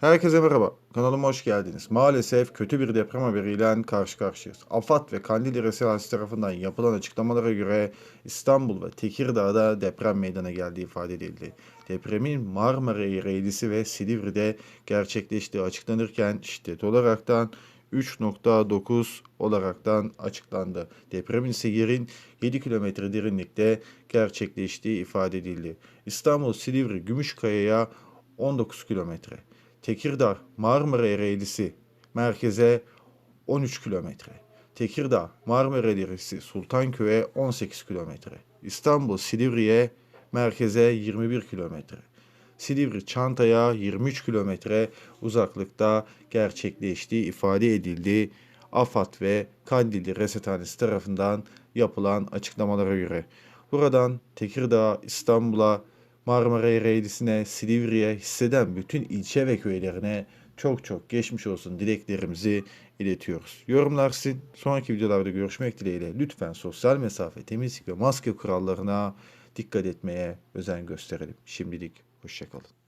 Herkese merhaba. Kanalıma hoş geldiniz. Maalesef kötü bir deprem haberiyle karşı karşıyayız. AFAD ve Kandilli Residans tarafından yapılan açıklamalara göre İstanbul ve Tekirdağ'da deprem meydana geldiği ifade edildi. Depremin Marmara Ereğlisi ve Silivri'de gerçekleştiği açıklanırken şiddet olaraktan 3.9 olaraktan açıklandı. Depremin ise yerin 7 kilometre derinlikte gerçekleştiği ifade edildi. İstanbul Silivri Gümüşkaya'ya 19 kilometre. Tekirdağ Marmara Ereğlisi merkeze 13 kilometre. Tekirdağ Marmara Ereğlisi Sultanköy'e 18 kilometre. İstanbul Silivri'ye merkeze 21 kilometre. Silivri Çanta'ya 23 kilometre uzaklıkta gerçekleştiği ifade edildi. AFAD ve Kandilli Resethanesi tarafından yapılan açıklamalara göre. Buradan Tekirdağ, İstanbul'a, Marmara Ereğlisi'ne, Silivri'ye hisseden bütün ilçe ve köylerine çok çok geçmiş olsun dileklerimizi iletiyoruz. Yorumlar. Sonraki videolarda görüşmek dileğiyle lütfen sosyal mesafe, temizlik ve maske kurallarına dikkat etmeye özen gösterelim. Şimdilik hoşçakalın.